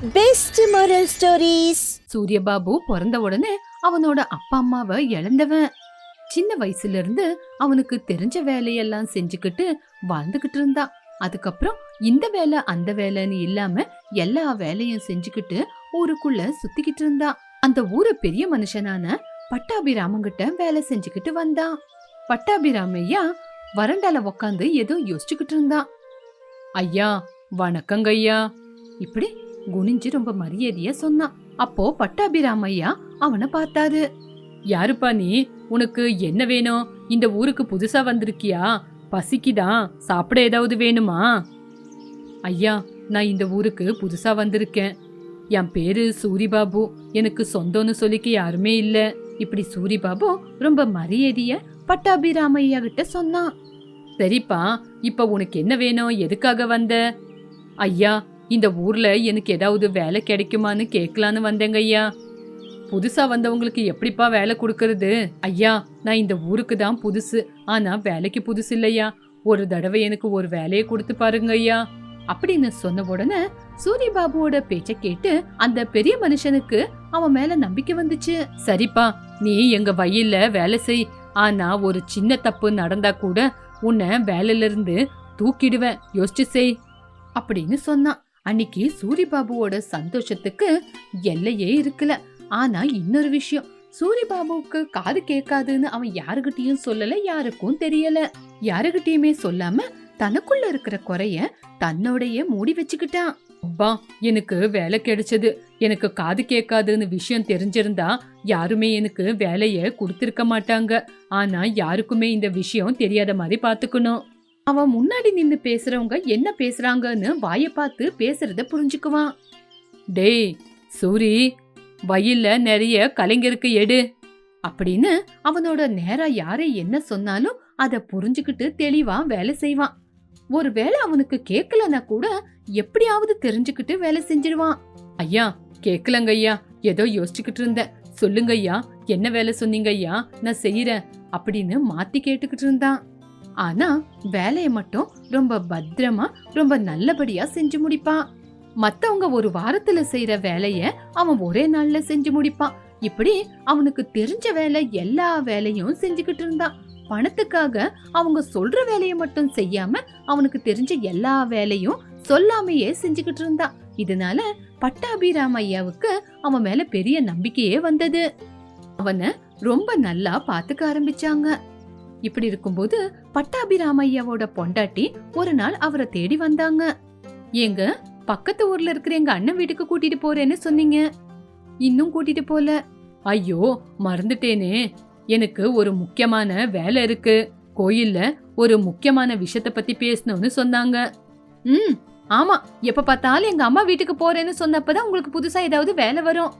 Best moral stories சூரியபாபு பிறந்த உடனே அவனோட அப்பா அம்மாவை இழந்தவன். சின்ன வயசுல இருந்து அவனுக்கு தெரிஞ்ச வேலையெல்லாம் செஞ்சுக்கிட்டு வாழ்ந்துகிட்டு இருந்தான். அதுக்கப்புறம் இந்த வேலை அந்த வேலைன்னு இல்லாம எல்லா வேலையும் செஞ்சுக்கிட்டு ஊருக்குள்ள சுத்திக்கிட்டு இருந்தான். அந்த ஊரு பெரிய மனுஷனான பட்டாபிராமங்கிட்ட வேலை செஞ்சுக்கிட்டு வந்தான். பட்டாபிராமையா வறண்டால உக்காந்து ஏதோ யோசிச்சுக்கிட்டு இருந்தான். ஐயா வணக்கங்க ஐயா. இப்படி குனிஞ்சு ரொம்ப மரியாதையா சொன்னான் அப்போ பட்டாபிராமையா அவனை பார்த்தாரு. யாருப்பா நீ? உனக்கு என்ன வேணும்? இந்த ஊருக்கு புதுசா வந்திருக்கியா? பசிக்குதான் சாப்பிட ஏதாவது வேணுமா? ஐயா நான் இந்த ஊருக்கு புதுசா வந்திருக்கேன். என் பேரு சூரிபாபு. எனக்கு சொந்தம்னு சொல்லிக்க யாருமே இல்ல. இப்படி சூரிபாபு ரொம்ப மரியாதைய பட்டாபிராமையா கிட்ட சொன்னான் சரிப்பா இப்ப உனக்கு என்ன வேணும்? எதுக்காக வந்த? ஐயா இந்த ஊர்ல எனக்கு ஏதாவது வேலை கிடைக்குமான்னு கேட்கலான்னு வந்தேங்க ஐயா. புதுசா வந்தவங்களுக்கு எப்படிப்பா வேலை கொடுக்கறது? ஐயா நான் இந்த ஊருக்கு தான் புதுசு. ஆனா வேலைக்கு புதுசு இல்லையா? ஒரு தடவை எனக்கு ஒரு வேலையை கொடுத்து பாருங்க ஐயா. அப்படின்னு சொன்ன உடனே சூரியபாபுவோட பேச்ச கேட்டு அந்த பெரிய மனுஷனுக்கு அவன் மேல நம்பிக்கை வந்துச்சு. சரிப்பா நீ எங்க வயல்ல வேலை செய். ஆனா ஒரு சின்ன தப்பு நடந்தா கூட உன்னை வேலையில இருந்து தூக்கிடுவேன். யோசிச்சு செய். அப்படின்னு சொன்னான். அன்னைக்கு சூரியபாபுவோட சந்தோஷத்துக்கு எல்லையே இருக்கல. ஆனா இன்னொரு விஷயம் சூரியபாபுவுக்கு காது கேட்காதுன்னு அவன் யாருகிட்டயும் சொல்லல யாருக்கும் தெரியல. யாருகிட்டயுமே சொல்லாம தனக்குள்ள இருக்கிற குறைய தன்னோடைய மூடி வச்சுக்கிட்டான். அப்பா எனக்கு வேலை கிடைச்சது. எனக்கு காது கேட்காதுன்னு விஷயம் தெரிஞ்சிருந்தா யாருமே எனக்கு வேலைய கொடுத்திருக்க மாட்டாங்க. ஆனா யாருக்குமே இந்த விஷயம் தெரியாத மாதிரி பாத்துக்கணும் அவன் முன்னாடி நின்னு பேசுறவங்க என்ன பேசுறாங்கன்னு வாய பார்த்து பேசுறத புரிஞ்சுக்குவான். டேய் சூரி வயல்ல நிறைய கலைஞருக்கு எடு அப்படின்னு அவனோட நேரா யாரை என்ன சொன்னாலும் அதை புரிஞ்சுக்கிட்டு தெளிவா வேலை செய்வான். ஒருவேளை அவனுக்கு கேட்கலன்னா கூட எப்படியாவது தெரிஞ்சுக்கிட்டு வேலை செஞ்சிருவான். ஐயா கேட்கலங்க ஐயா ஏதோ யோசிச்சுக்கிட்டு இருந்தேன். சொல்லுங்க ஐயா என்ன வேலை சொன்னீங்க ஐயா? நான் செய்யறேன் அப்படின்னு மாத்தி கேட்டுக்கிட்டு இருந்தான். ஆனா வேலையை மட்டும் ரொம்ப பத்திரமா ரொம்ப நல்லபடியா செஞ்சு முடிப்பான். மத்தவங்க ஒரு வாரத்துல செய்யற வேலைய அவன் ஒரே நாள்ல செஞ்சு முடிப்பான். இப்படி அவனுக்கு தெரிஞ்ச வேலை எல்லா வேலையும் செஞ்சுக்கிட்டு இருந்தான். பணத்துக்காக அவங்க சொல்ற வேலையை மட்டும் செய்யாம அவனுக்கு தெரிஞ்ச எல்லா வேலையும் சொல்லாமையே செஞ்சுக்கிட்டு இருந்தான். இதனால பட்டாபிராம ஐயாவுக்கு அவன் மேல பெரிய நம்பிக்கையே வந்தது. அவனை ரொம்ப நல்லா பாத்துக்க ஆரம்பிச்சாங்க. இப்படி இருக்கும்போது பட்டாபிராமையாவோட பொண்டாட்டி ஒரு நாள் அவரை தேடி வந்தாங்க. ஏங்க பக்கத்து ஊர்ல இருக்கிற எங்க அண்ணன் வீட்டுக்கு கூட்டிட்டு போறேன்னு சொன்னீங்க. இன்னும் கூட்டிட்டு போல. ஐயோ மறந்துட்டேனே. எனக்கு ஒரு முக்கியமான வேலை இருக்கு. கோயில்ல ஒரு முக்கியமான விஷயத்த பத்தி பேசணும்னு சொன்னாங்க. ம் ஆமா. எப்ப பார்த்தாலும் எங்க அம்மா வீட்டுக்கு போறேன்னு சொன்னப்பதான் உங்களுக்கு புதுசா ஏதாவது வேலை வரும்.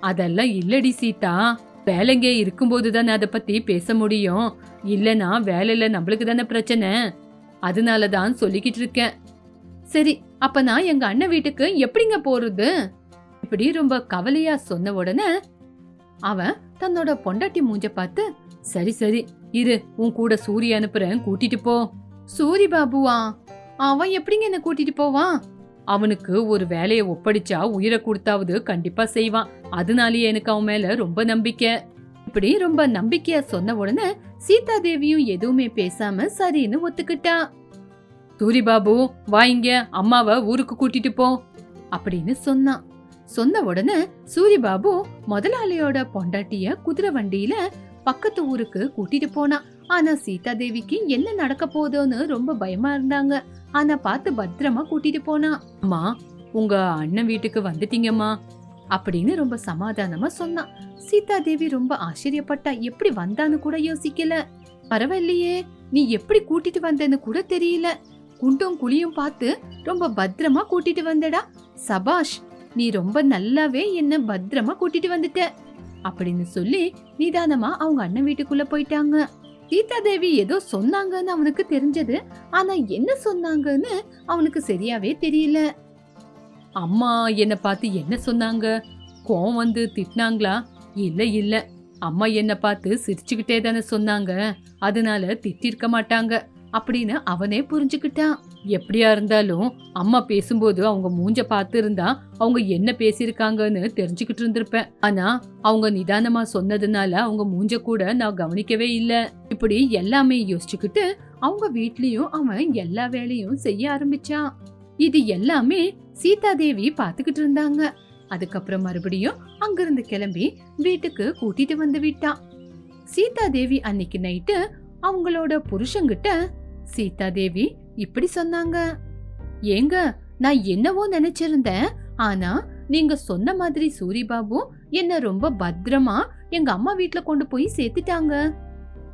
அதெல்லாம் இல்லடி சீதா. வேலைங்க இருக்கும்போது தானே அதை பத்தி பேச முடியும். இல்லனா வேலையில நம்மளுக்கு தானே பிரச்சனை. அதனால தான் சொல்லிக்கிட்டு இருக்கேன். சரி அப்ப நான் எங்க அண்ணன் வீட்டுக்கு எப்படிங்க போறது? இப்படி ரொம்ப கவலையா சொன்ன உடனே அவன் தன்னோட பொண்டாட்டி மூஞ்ச பார்த்து சரி சரி இரு உன் கூட சூரிய அனுப்புறேன் கூட்டிட்டு போ. சூரி பாபுவா? அவன் எப்படிங்க என்ன கூட்டிட்டு போவான்? அவனுக்கு ஒரு வேலையை ஒப்படைச்சா உயிரை கொடுத்தாவது கண்டிப்பா செய்வான். அதனாலயே எனக்கு அவன் மேல ரொம்ப நம்பிக்கை. இப்படி ரொம்ப நம்பிக்கையா சொன்ன உடனே சீதா தேவியும் எதுவுமே பேசாம சரின்னு ஒத்துக்கிட்டா சூரி பாபு வாங்க அம்மாவை ஊருக்கு கூட்டிட்டு போ அப்படின்னு சொன்னான். சொன்ன உடனே சூரி பாபு முதலாளியோட பொண்டாட்டிய குதிரை வண்டியில பக்கத்து ஊருக்கு கூட்டிட்டு போனான். ஆனா சீதா தேவிக்கு என்ன நடக்க போதோன்னு ரொம்ப பயமா இருந்தாங்க. ஆனா பார்த்து பத்திரமா கூட்டிட்டு போனா அம்மா உங்க அண்ணன் வீட்டுக்கு வந்துட்டீங்கம்மா அப்படின்னு ரொம்ப சமாதானமா சொன்னான். சீதா தேவி ரொம்ப ஆச்சரியப்பட்டா எப்படி வந்தான்னு கூட யோசிக்கல. பரவாயில்லையே நீ எப்படி கூட்டிட்டு வந்தேன்னு கூட தெரியல. குண்டும் குழியும் பார்த்து ரொம்ப பத்திரமா கூட்டிட்டு வந்தடா. சபாஷ் நீ ரொம்ப நல்லாவே என்ன பத்திரமா கூட்டிட்டு வந்துட்ட அப்படின்னு சொல்லி நிதானமா அவங்க அண்ணன் வீட்டுக்குள்ள போயிட்டாங்க. கீதா தேவி ஏதோ சொன்னாங்கன்னு அவனுக்கு தெரிஞ்சது. ஆனா என்ன சொன்னாங்கன்னு அவனுக்கு சரியாவே தெரியல. அம்மா என்னை பார்த்து என்ன சொன்னாங்க? கோவம் வந்து திட்டினாங்களா? இல்லை இல்லை. அம்மா என்னை பார்த்து சிரிச்சுக்கிட்டே தானே சொன்னாங்க. அதனால திட்டிருக்க மாட்டாங்க அப்படின்னு அவனே புரிஞ்சுக்கிட்டான். எப்படியா இருந்தாலும் அம்மா பேசும்போது அவங்க மூஞ்ச பார்த்து இருந்தா அவங்க என்ன பேசியிருக்காங்கன்னு தெரிஞ்சுக்கிட்டு இருந்திருப்பேன். ஆனா அவங்க நிதானமா சொன்னதுனால அவங்க மூஞ்ச கூட நான் கவனிக்கவே இல்லை. இப்படி எல்லாமே யோசிச்சுக்கிட்டு அவங்க வீட்லயும் அவன் எல்லா வேலையும் செய்ய ஆரம்பிச்சான். இது எல்லாமே சீதா தேவி பாத்துக்கிட்டு இருந்தாங்க. அதுக்கப்புறம் மறுபடியும் அங்கிருந்து கிளம்பி வீட்டுக்கு கூட்டிட்டு வந்து விட்டான். சீதா தேவி அன்னைக்கு நைட்டு அவங்களோட புருஷங்கிட்ட சீதாதேவி இப்படி சொன்னாங்க. ஏங்க நான் என்னவோ நினைச்சிருந்தேன். ஆனா நீங்க சொன்ன மாதிரி சூரிபாபு என்ன ரொம்ப பத்திரமா எங்க அம்மா வீட்ல கொண்டு போய் சேர்த்துட்டாங்க.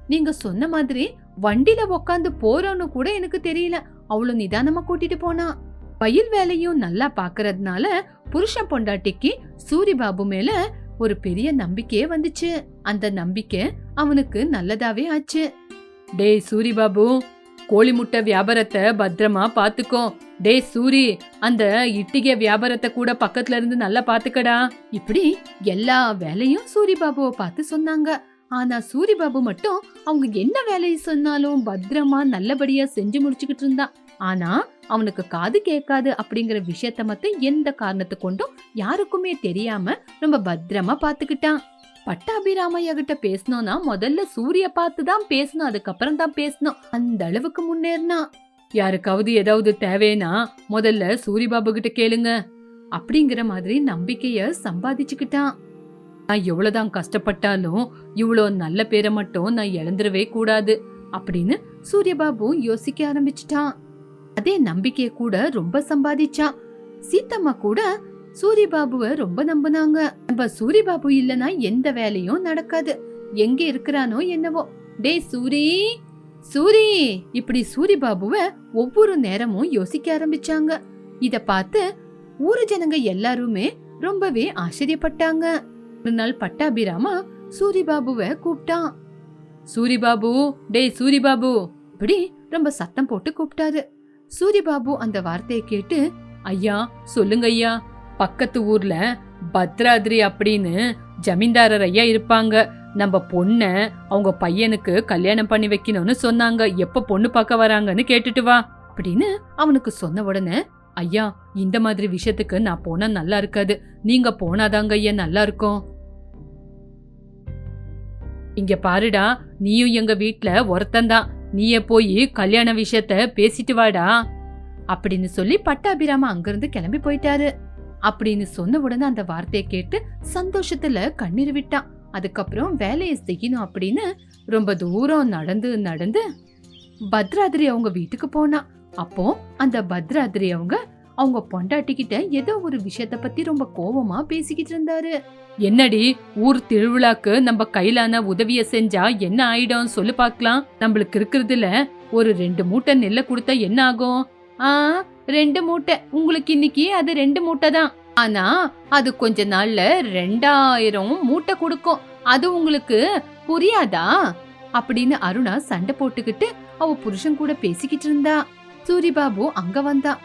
நீங்க சொன்ன மாதிரி வண்டியில உக்காந்து போறோன்னு கூட எனக்கு தெரியல. அவ்வளவு நிதானமா கூட்டிட்டு போனா. வயல் வேலையும் நல்லா பாக்குறதுனால புருஷன் பொண்டாட்டிக்கு சூரிபாபு மேல ஒரு பெரிய நம்பிக்கையே வந்துச்சு. அந்த நம்பிக்கை அவனுக்கு நல்லதாவே ஆச்சு. டேய் சூரிபாபு கோழி முட்டை வியாபாரத்தை பத்திரமா பாத்துக்கோ. டேய் சூரி அந்த இட்டிகை வியாபாரத்தை கூட பக்கத்துல இருந்து நல்லா பாத்துக்கடா. இப்படி எல்லா வேலையும் சூரிபாபுவை பார்த்து சொன்னாங்க. ஆனா சூரிபாபு மட்டும் அவங்க என்ன வேலையை சொன்னாலும் பத்திரமா நல்லபடியா செஞ்சு முடிச்சுக்கிட்டு இருந்தான் ஆனா அவனுக்கு காது கேட்காது அப்படிங்கிற விஷயத்த மட்டும் எந்த காரணத்தை கொண்டும் யாருக்குமே தெரியாம ரொம்ப பத்திரமா பாத்துக்கிட்டான். பட்டாபிராமையா கிட்ட பேசணும்னா முதல்ல சூரிய பார்த்து தான் பேசணும் அதுக்கப்புறம் தான் பேசணும். அந்த அளவுக்கு முன்னேறினா. யாருக்காவது ஏதாவது தேவைன்னா முதல்ல சூரிபாபு கிட்ட கேளுங்க. அப்படிங்கிற மாதிரி நம்பிக்கைய சம்பாதிச்சுக்கிட்டான். நான் எவ்வளவுதான் கஷ்டப்பட்டாலும் இவ்வளோ நல்ல பேரை மட்டும் நான் இழந்துடவே கூடாது அப்படின்னு சூரியபாபு யோசிக்க ஆரம்பிச்சிட்டான். அதே நம்பிக்கைய கூட ரொம்ப சம்பாதிச்சான். சீத்தம்மா கூட சூரியபாபுவ ரொம்ப நம்புனாங்க. நம்ம சூரியபாபு இல்லனா எந்த வேலையும் நடக்காது. எங்க இருக்கிறானோ என்னவோ. டேய் சூரி! சூரி! இப்படி சூரிபாபுவ ஒவ்வொரு நேரமும் யோசிக்க ஆரம்பிச்சாங்க. இத பார்த்து ஊரு ஜனங்க எல்லாருமே ரொம்பவே ஆச்சரியப்பட்டாங்க. ஒரு நாள் பட்டாபிராமா சூரிபாபுவ கூப்பிட்டான் சூரிபாபு! டேய் சூரிபாபு! இப்படி ரொம்ப சத்தம் போட்டு கூப்பிட்டாரு சூரிபாபு அந்த வார்த்தையை கேட்டு ஐயா சொல்லுங்க ஐயா பக்கத்து ஊர்ல பத்ராத்ரி அப்படின்னு ஜமீன்தாரர் ஐயா இருப்பாங்க. நம்ம பொண்ண அவங்க பையனுக்கு கல்யாணம் பண்ணி வைக்கணும்னு சொன்னாங்க. எப்ப பொண்ணு பார்க்க வராங்கன்னு கேட்டுட்டு வா அப்படின்னு அவனுக்கு சொன்ன உடனே ஐயா இந்த மாதிரி விஷயத்துக்கு நான் போனா நல்லா இருக்காது. நீங்க போனாதாங்க ஐயா நல்லா இருக்கும். இங்க பாருடா நீயும் எங்க வீட்ல ஒருத்தந்தான் நீயே போய் கல்யாண விஷயத்த பேசிட்டு வாடா. அப்படின்னு சொல்லி பட்டாபிராம அங்கிருந்து கிளம்பி போயிட்டாரு. அப்படின்னு சொன்ன உடனே அந்த வார்த்தையை கேட்டு சந்தோஷத்துல கண்ணீர் விட்டான். அதுக்கப்புறம் வேலையை செய்யணும் அப்படின்னு ரொம்ப தூரம் நடந்து நடந்து பத்ராதிரி அவங்க வீட்டுக்கு போனா. அப்போ அந்த பத்ராதிரி அவங்க அவங்க பொண்டாட்டிக்கிட்ட ஏதோ ஒரு விஷயத்த பத்தி ரொம்ப கோபமா பேசிக்கிட்டு இருந்தாரு. என்னடி ஊர் திருவிழாக்கு நம்ம கையிலான உதவிய செஞ்சா என்ன ஆயிடும் சொல்லு பார்க்கலாம். நம்மளுக்கு இருக்கிறதுல ஒரு ரெண்டு மூட்டை நெல்லை கொடுத்தா என்ன ஆகும்? ஆ ரெண்டு மூட்டை. உங்களுக்கு இன்னைக்கு அது ரெண்டு மூட்டை தான். ஆனா அது கொஞ்ச நாள்ல ரெண்டாயிரம் மூட்டை கொடுக்கும். அது உங்களுக்கு புரியாதா? அப்படின்னு அருணா சண்டை போட்டுக்கிட்டு அவ புருஷன் கூட பேசிக்கிட்டு இருந்தா. சூரிபாபு அங்க வந்தா.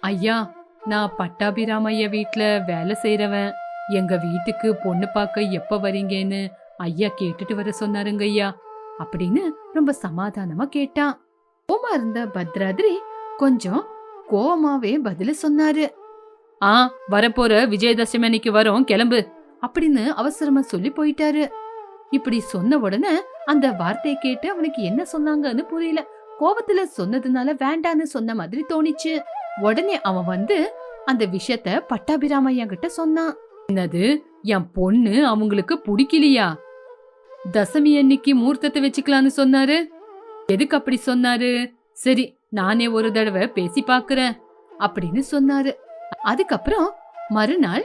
ஐயா நான் பட்டாபிராமையா வீட்ல வேலை செய்யறவன் எங்க வீட்டுக்கு பொண்ணு பார்க்க எப்ப வரீங்கன்னு ஐயா கேட்டுட்டு வர சொன்னாருங்க ஐயா. அப்படின்னு ரொம்ப சமாதானமா கேட்டான் கோமா இருந்த பத்ராதிரி கொஞ்சம் கோவமாவே பதில சொன்னாரு. ஆ வரப்போற விஜயதசமி அன்னைக்கு வரோம் கிளம்பு அப்படின்னு அவசரமா சொல்லி போயிட்டாரு. இப்படி சொன்ன உடனே அந்த வார்த்தையை கேட்டு அவனுக்கு என்ன சொன்னாங்கன்னு புரியல. கோபத்துல சொன்னதுனால வேண்டான்னு சொன்ன மாதிரி தோணிச்சு. உடனே அவன் வந்து அந்த விஷயத்த பட்டாபிராமையா கிட்ட சொன்னான். என்னது என் பொண்ணு அவங்களுக்கு பிடிக்கலையா? தசமி அன்னைக்கு மூர்த்தத்தை வச்சுக்கலான்னு சொன்னாரு. எதுக்கு அப்படி சொன்னாரு? சரி நானே ஒரு தடவை பேசி பாக்குறேன் அப்படின்னு சொன்னாரு. அதுக்கப்புறம் மறுநாள்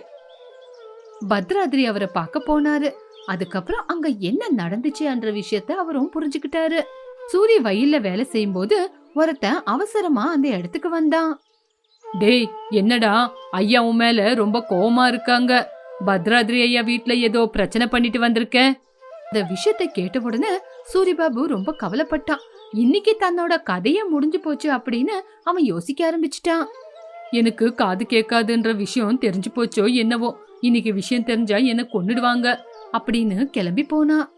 பத்ராதிரி அவரை பார்க்க போனாரு. அதுக்கப்புறம் அங்க என்ன நடந்துச்சுன்ற விஷயத்த அவரும் புரிஞ்சுக்கிட்டாரு. சூரிய வயல்ல வேலை செய்யும் போது ஒருத்தன் அவசரமா அந்த இடத்துக்கு வந்தான். டேய் என்னடா? ஐயா உன் மேல ரொம்ப கோவமா இருக்காங்க. பத்ராதிரி ஐயா வீட்ல ஏதோ பிரச்சனை பண்ணிட்டு வந்திருக்க இந்த விஷயத்த கேட்ட உடனே சூரிபாபு ரொம்ப கவலைப்பட்டான். இன்னைக்கு தன்னோட கதையே முடிஞ்சு போச்சு அப்படின்னு அவன் யோசிக்க ஆரம்பிச்சிட்டான். எனக்கு காது கேட்காதுன்ற விஷயம் தெரிஞ்சு போச்சோ என்னவோ இன்னைக்கு விஷயம் தெரிஞ்சா என்ன கொன்னுடுவாங்க அப்படின்னு கிளம்பி போனா.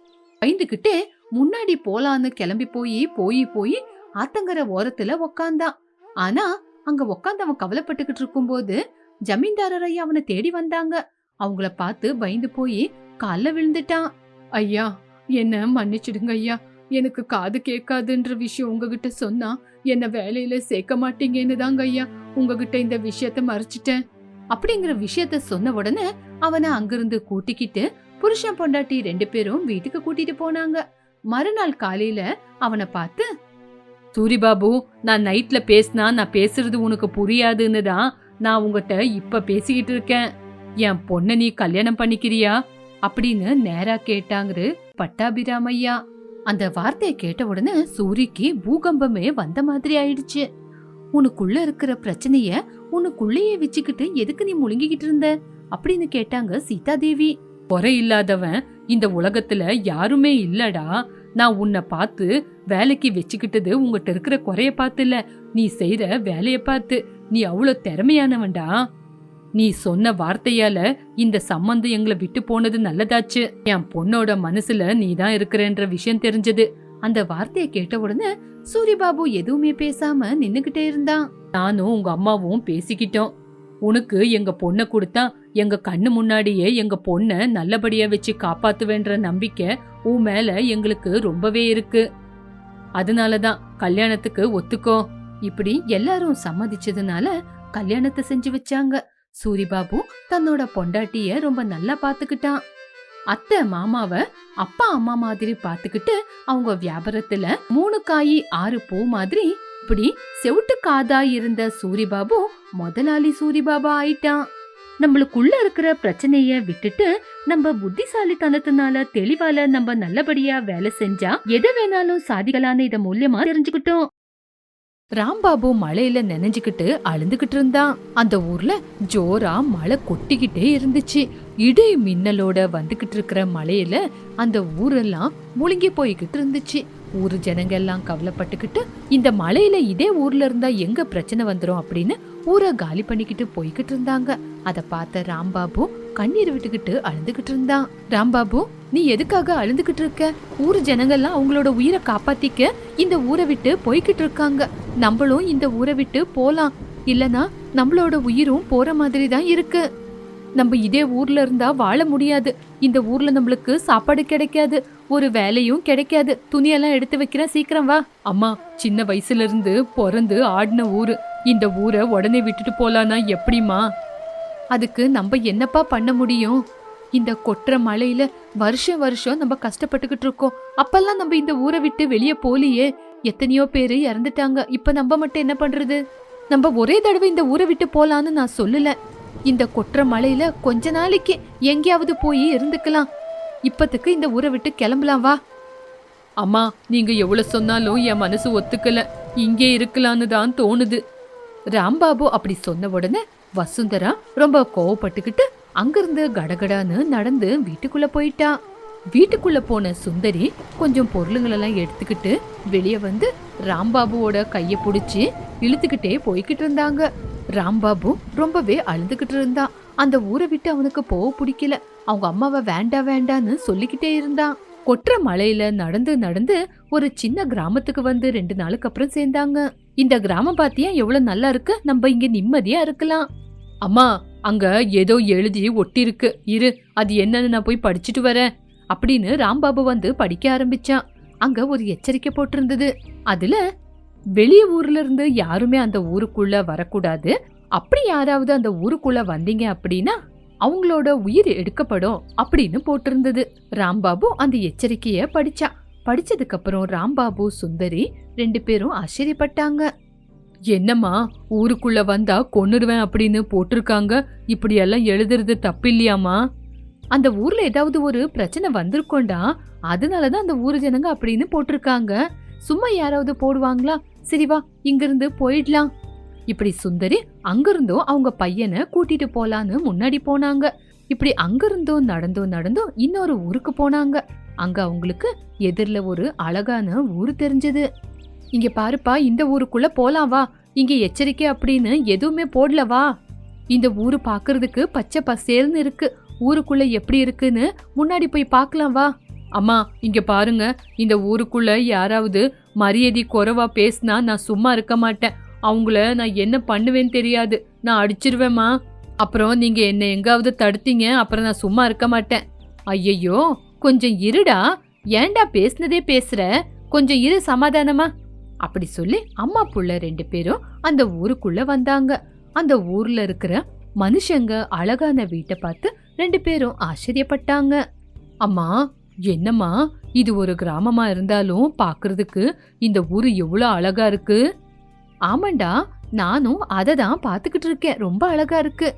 பயந்துகிட்டே முன்னாடி போலான்னு கிளம்பி போய் போய் போய் ஆத்தங்கர ஓரத்துல உக்காந்தான். ஆனா அங்க உட்காந்து அவன் கவலைப்பட்டுக்கிட்டு இருக்கும்போது ஜமீன்தாரர் ஐயா அவனை தேடி வந்தாங்க. அவங்கள பார்த்து பயந்து போய் கால்ல விழுந்துட்டான். ஐயா என்ன மன்னிச்சிடுங்க ஐயா. எனக்கு காது கேட்காதுன்ற விஷயம் உங்ககிட்ட சொன்னா என்ன வேலையில சேர்க்க மாட்டீங்கன்னு தாங்க ஐயா. உங்ககிட்ட இந்த விஷயத்த மறைச்சிட்டேன். அப்படிங்கிற விஷயத்த சொன்ன உடனே அவனை அங்கிருந்து கூட்டிக்கிட்டு புருஷன் பொண்டாட்டி ரெண்டு பேரும் வீட்டுக்கு கூட்டிட்டு போனாங்க. மறுநாள் காலையில அவனை பார்த்து சூரிபாபு நான் நைட்ல பேசினா நான் பேசுறது உனக்கு புரியாதுன்னு தான் நான் உங்ககிட்ட இப்ப பேசிக்கிட்டு இருக்கேன். என் பொண்ண நீ கல்யாணம் பண்ணிக்கிறியா? அப்படின்னு நேரா கேட்டாங்கரு பட்டாபிராமையா அந்த வார்த்தையை கேட்ட உடனே சூரிக்கு பூகம்பமே வந்த மாதிரி ஆயிடுச்சு. உனக்குள்ள இருக்கிற பிரச்சனைய உனக்குள்ளேயே வச்சுக்கிட்டு எதுக்கு நீ முழுங்கிக்கிட்டு இருந்த? அப்படின்னு கேட்டாங்க சீதா தேவி குறை இல்லாதவன் இந்த உலகத்துல யாருமே இல்லடா. நான் உன்னை பார்த்து வேலைக்கு வச்சுக்கிட்டது உங்ககிட்ட இருக்கிற குறைய பார்த்து இல்ல நீ செய்யற வேலைய பார்த்து. நீ அவ்வளோ திறமையானவன்டா. நீ சொன்ன வார்த்தையால இந்த சம்மந்தம் எங்களை விட்டு போனது நல்லதாச்சு. என் பொண்ணோட மனசுல நீ தான் இருக்கிறன்ற விஷயம் தெரிஞ்சது. அந்த வார்த்தையை கேட்ட உடனே சூரிபாபு எதுவுமே பேசாம நின்னுகிட்டே இருந்தான். நானும் உங்க அம்மாவும் பேசிக்கிட்டோம். உனக்கு எங்க பொண்ணை கொடுத்தா எங்க கண்ணு முன்னாடியே எங்க பொண்ண நல்லபடியா வச்சு காப்பாத்துவேன்ற நம்பிக்கை உன் மேல எங்களுக்கு ரொம்பவே இருக்கு. அதனாலதான் கல்யாணத்துக்கு ஒத்துக்கோ. இப்படி எல்லாரும் சம்மதிச்சதுனால கல்யாணத்தை செஞ்சு வச்சாங்க. சூரிபாபு தன்னோட பொண்டாட்டிய ரொம்ப நல்லா பாத்துக்கிட்டான். அத்தை மாமாவ அப்பா அம்மா மாதிரி பாத்துக்கிட்டு அவங்க வியாபாரத்துல மூணு காய் ஆறு பூ மாதிரி இப்படி செவிட்டு காதா இருந்த சூரிபாபு முதலாளி சூரிபாபா ஆயிட்டான். நம்மளுக்குள்ள இருக்கிற பிரச்சனைய விட்டுட்டு நம்ம புத்திசாலித்தனத்தினால தெளிவால நம்ம நல்லபடியா வேலை செஞ்சா எதை வேணாலும் சாதிக்கலான்னு இத மூலியமா தெரிஞ்சுக்கிட்டோம். ராம்பாபு மழையில நினைஞ்சுக்கிட்டு அழுந்துகிட்டு இருந்தான். அந்த ஊர்ல ஜோரா மழை கொட்டிக்கிட்டே இருந்துச்சு. இடி மின்னலோட வந்துகிட்டு இருக்கிற மழையில அந்த ஊரெல்லாம் முழுங்கி போய்கிட்டு இருந்துச்சு. ஊர் ஜனங்க எல்லாம் கவலைப்பட்டுக்கிட்டு இந்த மழையில இதே ஊர்ல இருந்தா எங்க பிரச்சனை வந்துடும் அப்படின்னு ஊரை காலி பண்ணிக்கிட்டு போய்கிட்டு இருந்தாங்க. அதை பார்த்த ராம்பாபு கண்ணீர் விட்டுக்கிட்டு அழுதுகிட்டு இருந்தான். ராம்பாபு நீ எதுக்காக அழுதுகிட்டு இருக்க? ஊர் ஜனங்கள்லாம் அவங்களோட உயிரை காப்பாத்திக்க இந்த ஊரை விட்டு போய்கிட்டு இருக்காங்க. நம்மளும் இந்த ஊரை விட்டு போலாம். இல்லனா நம்மளோட உயிரும் போற மாதிரி தான் இருக்கு. நம்ம இதே ஊர்ல இருந்தா வாழ முடியாது. இந்த ஊர்ல நம்மளுக்கு சாப்பாடு கிடைக்காது. ஒரு வேலையும் கிடைக்காது. துணியெல்லாம் எடுத்து வைக்கிறேன் சீக்கிரம் வா. அம்மா சின்ன வயசுல இருந்து பிறந்து ஆடின ஊரு. இந்த ஊரை உடனே விட்டுட்டு போலானா எப்படிமா அதுக்கு நம்ம என்னப்பா பண்ண முடியும்? இந்த கொட்டுற மழையில வருஷம் வருஷம் நம்ம கஷ்டப்பட்டுக்கிட்டு இருக்கோம். அப்பெல்லாம் நம்ம இந்த ஊரை விட்டு வெளியே போலியே. எத்தனையோ பேரு இறந்துட்டாங்க. இப்ப நம்ம மட்டும் என்ன பண்றது? நம்ம ஒரே தடவை இந்த ஊரை விட்டு போலான்னு நான் சொல்லல. இந்த கொட்டுற மழையில கொஞ்ச நாளைக்கு எங்கேயாவது போய் இருந்துக்கலாம். இப்பத்துக்கு இந்த ஊரை விட்டு கிளம்பலாம் வா. அம்மா நீங்க எவ்வளவு சொன்னாலும் என் மனசு ஒத்துக்கல. இங்கே இருக்கலான்னு தான் தோணுது. ராம்பாபு அப்படி சொன்ன உடனே வசுந்தரா ரொம்ப கோவப்பட்டுக்கிட்டு அங்கிருந்து கடகடான்னு நடந்து வீட்டுக்குள்ள போயிட்டா. வீட்டுக்குள்ள போன சுந்தரி கொஞ்சம் பொருளுங்களெல்லாம் எடுத்துக்கிட்டு வெளியே வந்து ராம்பாபுவோட கைய பிடிச்சி இழுத்துக்கிட்டே போய்கிட்டு இருந்தாங்க. ராம்பாபு ரொம்பவே அழுதுகிட்டு இருந்தான் அந்த ஊரை விட்டு அவனுக்கு போக பிடிக்கல. அவங்க அம்மாவை வேண்டா வேண்டான்னு சொல்லிக்கிட்டே இருந்தான் கொற்ற மலையில நடந்து நடந்து ஒரு சின்ன கிராமத்துக்கு வந்து ரெண்டு நாளுக்கு அப்புறம் சேர்ந்தாங்க. இந்த கிராமம் பாத்தியா எவ்வளவு நல்லா இருக்கு? நம்ம இங்க நிம்மதியா இருக்கலாம். அம்மா அங்க ஏதோ எழுதி ஒட்டிருக்கு. இரு அது என்னன்னு நான் போய் படிச்சுட்டு வரேன். அப்படின்னு ராம்பாபு வந்து படிக்க ஆரம்பிச்சான். அங்க ஒரு எச்சரிக்கை போட்டிருந்தது. அதுல வெளிய ஊர்ல இருந்து யாருமே அந்த ஊருக்குள்ள வரக்கூடாது. அப்படி யாராவது அந்த ஊருக்குள்ள வந்தீங்க அப்படின்னா அவங்களோட உயிர் எடுக்கப்படும் அப்படின்னு போட்டிருந்தது. ராம்பாபு அந்த எச்சரிக்கைய படிச்சா படிச்சதுக்கு அப்புறம் ராம்பாபு சுந்தரி ரெண்டு பேரும் ஆச்சரியப்பட்டாங்க. என்னம்மா ஊருக்குள்ள வந்தா கொன்னுடுவேன் அப்படின்னு போட்டிருக்காங்க. இப்படியெல்லாம் எழுதுறது தப்பில்லையாமா அந்த ஊர்ல ஏதாவது ஒரு பிரச்சனை வந்திருக்கோண்டா அதனாலதான் அந்த ஊர் ஜனங்க அப்படின்னு போட்டிருக்காங்க. சும்மா யாராவது போடுவாங்களா? சரி வா இங்கிருந்து போயிடலாம். இப்படி சுந்தரி அங்கிருந்தும் அவங்க பையனை கூட்டிட்டு போலான்னு முன்னாடி போனாங்க. இப்படி அங்கிருந்தும் நடந்தும் நடந்தும் இன்னொரு ஊருக்கு போனாங்க. அங்க அவங்களுக்கு எதிரில் ஒரு அழகான ஊர் தெரிஞ்சது. இங்க பாருப்பா இந்த ஊருக்குள்ள போலாம் வா. இங்க எச்சரிக்கை அப்படின்னு எதுவுமே போடலவா இந்த ஊரு பாக்குறதுக்கு பச்சை பசேல்னு இருக்கு. ஊருக்குள்ள எப்படி இருக்குன்னு முன்னாடி போய் பார்க்கலாம் வா. அம்மா இங்க பாருங்க. இந்த ஊருக்குள்ள யாராவது மரியாதை குறைவா பேசினா நான் சும்மா இருக்க மாட்டேன். அவங்கள நான் என்ன பண்ணுவேன்னு தெரியாது. நான் அடிச்சிருவேம்மா. அப்புறம் நீங்க என்ன எங்காவது தடுத்தீங்க அப்புறம் நான் சும்மா இருக்க மாட்டேன். ஐயையோ கொஞ்சம் இருடா. ஏன்டா பேசுனதே பேசுற? கொஞ்சம் இரு சமாதானமா. அப்படி சொல்லி அம்மா புள்ள ரெண்டு பேரும் அந்த ஊருக்குள்ள வந்தாங்க. அந்த ஊர்ல இருக்கிற மனுஷங்க அழகான வீட்டை பார்த்து ரெண்டு பேரும் ஆச்சரியப்பட்டாங்க. அம்மா என்னம்மா? இது ஒரு கிராமமா இருந்தாலும் பாக்குறதுக்கு இந்த ஊரு எவ்வளோ அழகா இருக்கு? ஆமாண்டா நானும் அதை தான் பார்த்துக்கிட்டு இருக்கேன். ரொம்ப அழகா இருக்கு.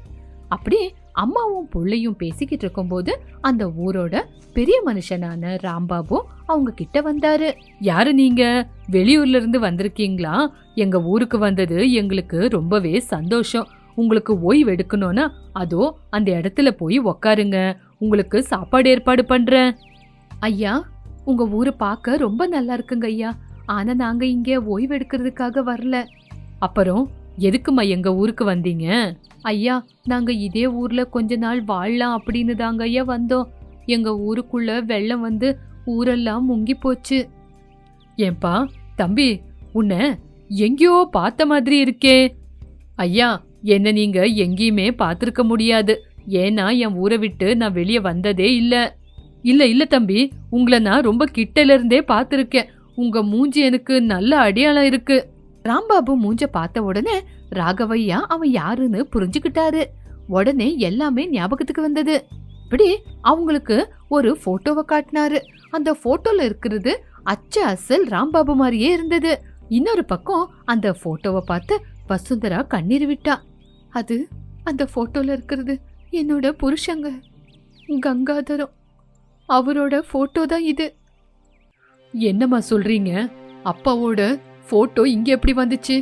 அப்படி அம்மாவும் பிள்ளையும் பேசிக்கிட்டு இருக்கும்போது அந்த ஊரோட பெரிய மனுஷனான ராம்பாபு அவங்க கிட்ட வந்தாரு. யாரு நீங்க? வெளியூர்ல இருந்து வந்திருக்கீங்களா? எங்க ஊருக்கு வந்தது எங்களுக்கு ரொம்பவே சந்தோஷம். உங்களுக்கு ஓய்வு எடுக்கணும்னா அதோ அந்த இடத்துல போய் உக்காருங்க. உங்களுக்கு சாப்பாடு ஏற்பாடு பண்றேன். ஐயா உங்க ஊரை பார்க்க ரொம்ப நல்லா இருக்குங்க ஐயா. ஆனா நாங்க இங்க ஓய்வு எடுக்கிறதுக்காக வரல. அப்புறம் எதுக்குமா எங்க ஊருக்கு வந்தீங்க? ஐயா நாங்க இதே ஊர்ல கொஞ்ச நாள் வாழலாம் அப்படின்னு தாங்க ஐயா வந்தோம். எங்க ஊருக்குள்ள வெள்ளம் வந்து ஊரெல்லாம் முங்கி போச்சு. ஏன்பா தம்பி உன்னை எங்கேயோ பார்த்த மாதிரி இருக்கே. ஐயா என்ன நீங்க எங்கேயுமே பார்த்துருக்க முடியாது. ஏன்னா என் ஊரை விட்டு நான் வெளியே வந்ததே இல்லை. இல்லை இல்லை தம்பி உங்களை நான் ரொம்ப கிட்டல இருந்தே உங்கள் உங்க மூஞ்சி எனக்கு நல்ல அடையாளம் இருக்குது ராம்பாபு மூஞ்ச பார்த்த உடனே ராகவையா அவன் யாருன்னு புரிஞ்சுக்கிட்டாரு. உடனே எல்லாமே ஞாபகத்துக்கு வந்தது. இப்படி அவங்களுக்கு ஒரு போட்டோவை காட்டினாரு. அந்த போட்டோல இருக்கிறது அச்ச அசல் ராம்பாபு மாதிரியே இருந்தது. இன்னொரு பக்கம் அந்த போட்டோவை பார்த்து வசுந்தரா கண்ணீர் விட்டா. அது அந்த போட்டோல இருக்கிறது என்னோட புருஷங்க கங்காதரம். அவரோட போட்டோ தான் இது. என்னம்மா சொல்றீங்க? அப்பாவோட போட்டோ இங்க எப்படி வந்துச்சு?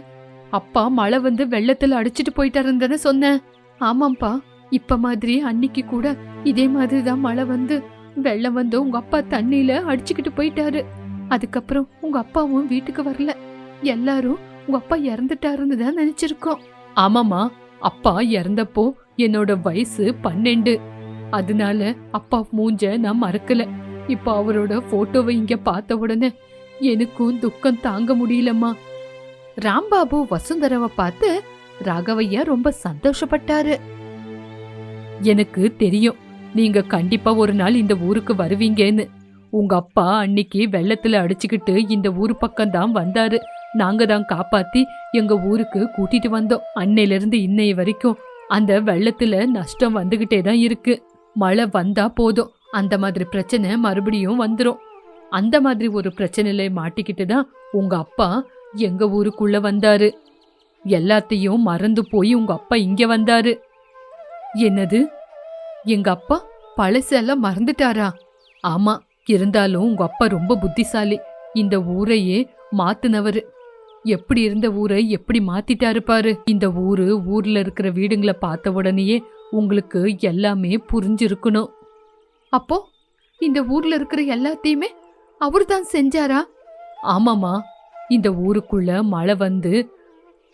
அப்பா மழை வந்து வெள்ளத்துல அடிச்சிட்டு போயிட்டாருன்னு சொன்னேன். ஆமாம்ப்பா இப்ப மாதிரி அன்னைக்கு கூட இதே மாதிரி தான் மழை வந்து வெள்ளம் வந்து உங்க அப்பா தண்ணியில அடிச்சுக்கிட்டு போயிட்டாரு. அதுக்கப்புறம் உங்க அப்பாவும் வீட்டுக்கு வரல. எல்லாரும் உங்க அப்பா இறந்துட்டாருன்னு தான் நினைச்சிருக்கோம். ஆமாமா அப்பா இறந்தப்போ என்னோட வயசு பன்னெண்டு. அதனால அப்பா மூஞ்ச நான் மறக்கல. இப்ப அவரோட போட்டோவை இங்க பார்த்த உடனே எனக்கும் துக்கம் தாங்க முடியலம்மா. ராம்பாபு வசுந்தரவை பார்த்து ராகவையா ரொம்ப சந்தோஷப்பட்டாரு. எனக்கு தெரியும் நீங்க கண்டிப்பா ஒரு நாள் இந்த ஊருக்கு வருவீங்கன்னு. உங்க அப்பா அன்னைக்கு வெள்ளத்துல அடிச்சுக்கிட்டு இந்த ஊர் பக்கம் தான் வந்தாரு. நாங்க தான் காப்பாத்தி எங்க ஊருக்கு கூட்டிட்டு வந்தோம். அன்னையில இருந்து இன்னைய வரைக்கும் அந்த வெள்ளத்துல நஷ்டம் வந்துகிட்டே தான் இருக்கு. மழை வந்தா போதும். அந்த மாதிரி பிரச்சனை மறுபடியும் வந்துரும். அந்த மாதிரி ஒரு பிரச்சனையில மாட்டிக்கிட்டு தான் உங்க அப்பா எங்க ஊருக்குள்ள வந்தாரு. எல்லாத்தையும் மறந்து போய் உங்க அப்பா இங்க வந்தாரு. என்னது? எங்க அப்பா பழசெல்லாம் மறந்துட்டாரா? ஆமா இருந்தாலும் உங்க அப்பா ரொம்ப புத்திசாலி. இந்த ஊரையே மாத்துனவரு. எப்படி இருந்த ஊரை எப்படி மாத்திட்டாரு பாரு. இந்த ஊரு ஊர்ல இருக்கிற வீடுங்களை பார்த்த உடனேயே உங்களுக்கு எல்லாமே புரிஞ்சிருக்கணும். அப்போ இந்த ஊர்ல இருக்கிற எல்லாத்தையுமே அவர் தான் செஞ்சாரா? ஆமாமா இந்த ஊருக்குள்ள மழை வந்து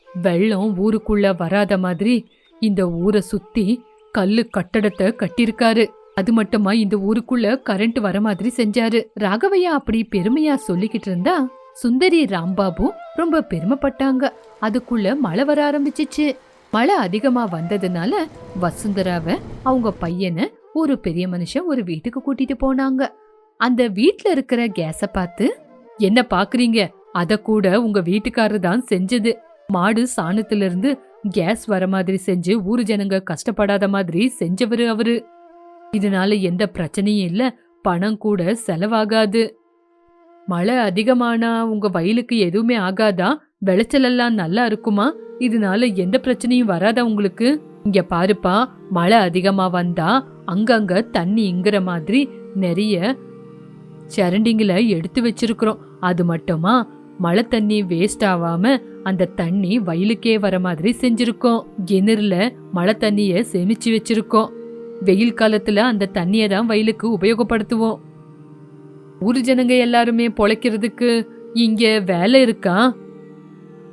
வெள்ளம் ஊருக்குள்ள வராத மாதிரி இந்த ஊரை சுத்தி கல்லு கட்டடத்தை கட்டியிருக்காரு. அது மட்டுமா இந்த ஊருக்குள்ள கரண்ட் வர மாதிரி செஞ்சாரு. ராகவையா அப்படி பெருமையா சொல்லிக்கிட்டு இருந்தா சுந்தரி ராம்பாபு ரொம்ப பெருமைப்பட்டாங்க. அதுக்குள்ள மழை வர ஆரம்பிச்சிச்சு. மழை அதிகமா வந்ததுனால வசுந்தராவ அவங்க பையனை ஒரு பெரிய மனுஷன் ஒரு வீட்டுக்கு கூட்டிட்டு போனாங்க. அந்த வீட்ல இருக்கிற கேஸ பார்த்து என்ன பாக்குறீங்க? அத கூட உங்க வீட்டுக்காரர் தான் செஞ்சது. மாடு சாணத்துல இருந்து கேஸ் வர மாதிரி செஞ்சு ஊரு ஜனங்க கஷ்டப்படாத மாதிரி செஞ்சவரு அவரு. இதனால எந்த பிரச்சனையும் இல்ல. பணம் கூட செலவாகாது. மழை அதிகமானா உங்க வயலுக்கு எதுவுமே ஆகாதா? விளைச்சல் எல்லாம் நல்லா இருக்குமா? இதனால எந்த பிரச்சனையும் வராதா உங்களுக்கு? இங்க பாருப்பா மழை அதிகமா வந்தா அங்கங்க தண்ணி இங்குற மாதிரி நிறைய சரண்டிங்கில் எடுத்து வச்சிருக்கிறோம். அது மட்டுமா? மழை தண்ணி வேஸ்ட் ஆகாம அந்த தண்ணி வயலுக்கே வர மாதிரி செஞ்சிருக்கோம். கிணறுல மழை தண்ணிய சேமிச்சு வச்சிருக்கோம். வெயில் காலத்துல அந்த தண்ணிய தான் வயலுக்கு உபயோகப்படுத்துவோம். ஊர் ஜனங்க எல்லாருமே பொழைக்கிறதுக்கு இங்க வேலை இருக்கா?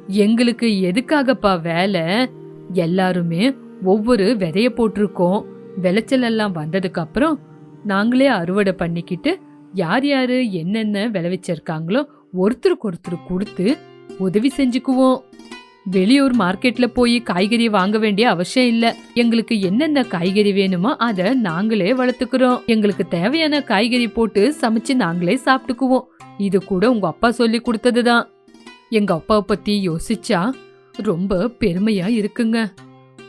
எங்களுக்கு எதுக்காகப்பா வேலை? எல்லாருமே ஒவ்வொரு விதைய போட்டிருக்கோம். விளைச்சல் எல்லாம் வந்ததுக்கு அப்புறம் நாங்களே அறுவடை பண்ணிக்கிட்டு யார் யார் என்னென்ன விளைவிச்சிருக்காங்களோ ஒருத்தருக்கு ஒருத்தர் கொடுத்து உதவி செஞ்சுக்குவோம். வெளியூர் மார்க்கெட்ல போய் காய்கறி வாங்க வேண்டிய அவசியம் இல்ல. எங்களுக்கு என்னென்ன காய்கறி வேணுமோ அதை நாங்களே வளர்த்துக்கிறோம். எங்களுக்கு தேவையான காய்கறி போட்டு சமைச்சு நாங்களே சாப்பிட்டுக்குவோம். இது கூட உங்க அப்பா சொல்லி கொடுத்ததுதான். எங்க அப்பாவை பத்தி யோசிச்சா ரொம்ப பெருமையா இருக்குங்க.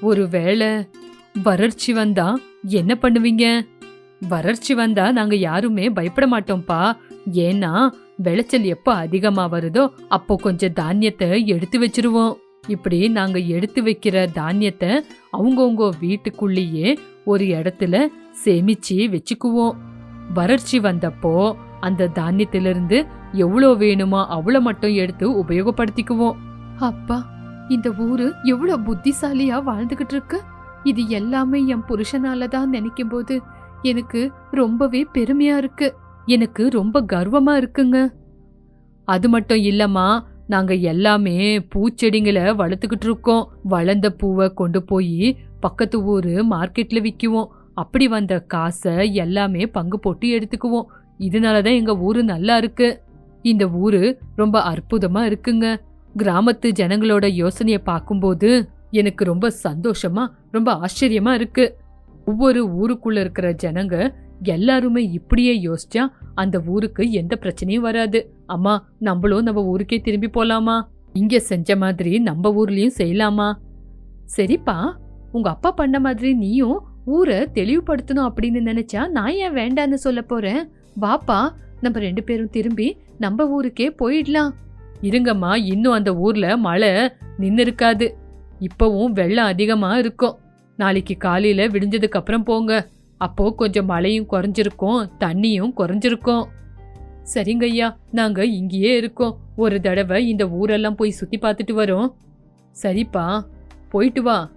ஒருவேளை வறட்சி வந்தா என்ன பண்ணுவீங்க? வறட்சி வந்தா நாங்க யாருமே பயப்பட மாட்டோம்ப்பா. ஏன்னா விளைச்சல் எப்போ அதிகமா வருதோ அப்போ கொஞ்சம் தானியத்தை எடுத்து வச்சிருவோம். இப்படி நாங்க எடுத்து வைக்கிற தானியத்தை அவங்கவுங்க வீட்டுக்குள்ளேயே ஒரு இடத்துல சேமிச்சு வச்சுக்குவோம். வறட்சி வந்தப்போ அந்த தானியத்திலிருந்து எவ்வளோ வேணுமோ அவ்வளோ மட்டும் எடுத்து உபயோகப்படுத்திக்குவோம். அப்பா இந்த ஊரு எவ்வளோ புத்திசாலியா வாழ்ந்துகிட்டு இருக்கு. இது எல்லாமே என் புருஷனால தான் நினைக்கும் போது எனக்கு ரொம்பவே பெருமையா இருக்கு. எனக்கு ரொம்ப கர்வமா இருக்குங்க. அது மட்டும் இல்லம்மா நாங்க எல்லாமே பூச்செடிங்களை வளர்த்துக்கிட்டு இருக்கோம். வளர்ந்த பூவை கொண்டு போய் பக்கத்து ஊர் மார்க்கெட்ல விற்குவோம் அப்படி வந்த காசை எல்லாமே பங்கு போட்டு எடுத்துக்குவோம். இதனால தான் எங்க ஊரு நல்லா இருக்கு. இந்த ஊரு ரொம்ப அற்புதமா இருக்குங்க. கிராமத்து ஜனங்களோட யோசனையை பார்க்கும்போது எனக்கு ரொம்ப சந்தோஷமா ரொம்ப ஆச்சரியமா இருக்குது ஒவ்வொரு ஊருக்குள்ள இருக்கிற ஜனங்க எல்லாருமே இப்படியே யோசிச்சா அந்த ஊருக்கு எந்த பிரச்சனையும் வராது. அம்மா நம்மளும் நம்ம ஊருக்கே திரும்பி போலாமா? இங்க செஞ்ச மாதிரி நம்ம ஊர்லயும் செய்யலாமா? சரிப்பா உங்க அப்பா பண்ண மாதிரி நீயும் ஊரை தெளிவுபடுத்தணும் அப்படின்னு நினைச்சா நான் ஏன் வேண்டான்னு சொல்ல போறேன்? வாப்பா நம்ம ரெண்டு பேரும் திரும்பி நம்ம ஊருக்கே போயிடலாம். இருங்கம்மா இன்னும் அந்த ஊர்ல மழை நின்று இருக்காது இப்பவும் வெள்ளம் அதிகமா இருக்கும். நாளைக்கு காலையில் விடிஞ்சதுக்கு அப்புறம் போங்க. அப்போ கொஞ்சம் மழையும் குறைஞ்சிருக்கும் தண்ணியும் குறைஞ்சிருக்கும். சரிங்க ஐயா நாங்கள் இங்கேயே இருக்கோம். ஒரு தடவை இந்த ஊரெல்லாம் போய் சுற்றி பார்த்துட்டு வரோம். சரிப்பா போயிட்டு வா.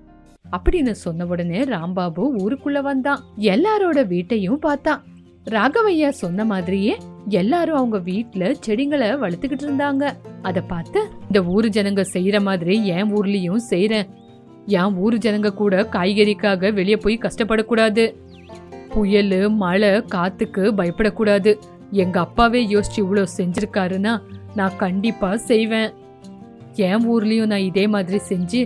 அப்படின்னு சொன்ன உடனே ராம்பாபு ஊருக்குள்ள வந்தான் எல்லாரோட வீட்டையும் பார்த்தான் ராகவையா சொன்ன மாதிரியே எல்லாரும் அவங்க வீட்ல செடிங்களை வளர்த்துக்கிட்டு இருந்தாங்க. அதை பார்த்து இந்த ஊரு ஜனங்க செய்யற மாதிரி என் ஊர்லயும் செய்யறேன் என் ஊர் ஜனங்க கூட காய்கறிக்காக வெளியே போய் கஷ்டப்படக்கூடாது. புயல் மழை காத்துக்கு பயப்படக்கூடாது. எங்க அப்பாவே யோசிச்சு இவ்வளோ செஞ்சிருக்காருன்னா நான் கண்டிப்பா செய்வேன். என் ஊர்லயும் நான் இதே மாதிரி செஞ்சு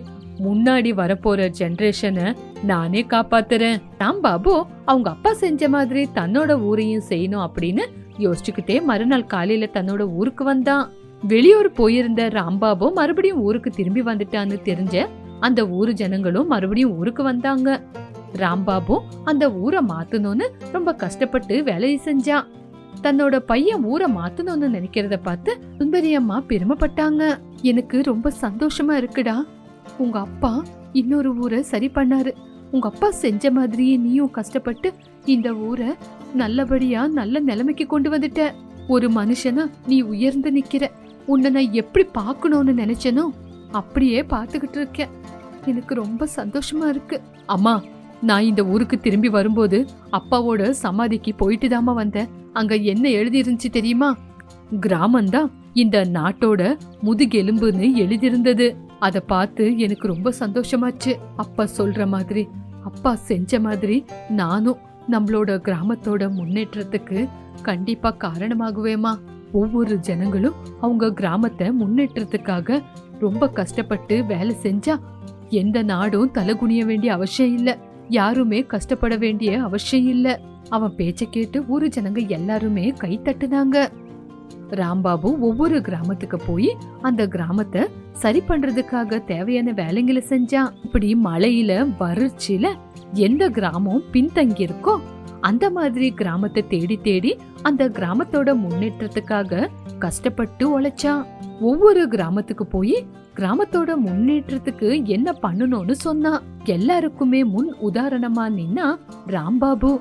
முன்னாடி வரப்போற ஜென்ரேஷனை நானே காப்பாத்துறேன். ராம் பாபு அவங்க அப்பா செஞ்ச மாதிரி தன்னோட ஊரையும் செய்யணும் அப்படின்னு யோசிச்சுக்கிட்டே மறுநாள் காலையில தன்னோட ஊருக்கு வந்தான். வெளியூர் போயிருந்த ராம்பாபு மறுபடியும் ஊருக்கு திரும்பி வந்துட்டான்னு தெரிஞ்ச அந்த ஊரு ஜனங்களும் மறுபடியும் ஊருக்கு வந்தாங்க. ராம்பாபு அந்த ஊரை மாத்தணும்னு ரொம்ப கஷ்டப்பட்டு வேலையை செஞ்சான் தன்னோட பையன் ஊரை மாத்தணும்னு நினைக்கிறத பார்த்து சுந்தரி அம்மா பெருமைப்பட்டாங்க. எனக்கு ரொம்ப சந்தோஷமா இருக்குடா. உங்க அப்பா இன்னொரு ஊரை சரி பண்ணாரு. உங்க அப்பா செஞ்ச மாதிரியே நீயும் கஷ்டப்பட்டு இந்த ஊரை நல்லபடியா நல்ல நிலைமைக்கு கொண்டு வந்துட்ட. ஒரு மனுஷனா நீ உயர்ந்து நிக்கிற. உன்னை நான் எப்படி பார்க்கணும்னு நினைச்சனோ அப்படியே பார்த்துக்கிட்டு இருக்கேன். எனக்கு ரொம்ப சந்தோஷமா இருக்கு. அம்மா நான் இந்த ஊருக்கு திரும்பி வரும்போது அப்பாவோட சமாதிக்கு போயிட்டு தாமா வந்தேன். அங்க என்ன எழுதி இருந்துச்சு தெரியுமா? கிராமம்தான் இந்த நாட்டோட முதுகெலும்புன்னு எழுதியிருந்தது. அத பார்த்து எனக்கு ரொம்ப சந்தோஷமாச்சு. அப்பா சொல்ற மாதிரி அப்பா செஞ்ச மாதிரி நானும் நம்மளோட கிராமத்தோட முன்னேற்றத்துக்கு கண்டிப்பா காரணமாகுவேமா ஒவ்வொரு ஜனங்களும் அவங்க கிராமத்தை முன்னேற்றத்துக்காக ரொம்ப கஷ்டப்பட்டு வேலை செஞ்சா எந்த நாடும் தலகுனிய வேண்டிய அவசியம் இல்ல. யாருமே கஷ்டப்பட வேண்டிய அவசியம் இல்ல. அவன் பேச்ச கேட்டு ஊரு ஜனங்க எல்லாருமே கை தட்டுனாங்க. ராம்பாபு ஒவ்வொரு கிராமத்துக்கு போய் அந்த கிராமத்தை சரி பண்றதுக்காக தேவையான வேலைங்களை செஞ்சான். இப்படி மழையில வறட்சியில எந்த கிராமம் பின்தங்கி இருக்கோ அந்த மாதிரி கிராமத்தை தேடி தேடி அந்த கிராமத்தோட முன்னேற்றத்துக்காக கஷ்டப்பட்டு உழைச்சான். ஒவ்வொரு கிராமத்துக்கு போய் கிராமத்தோட முன்னேற்றத்துக்கு என்ன பண்ணணும்னு சொன்னான். எல்லாருக்குமே முன் உதாரணமா நின்னா ராம்பாபு.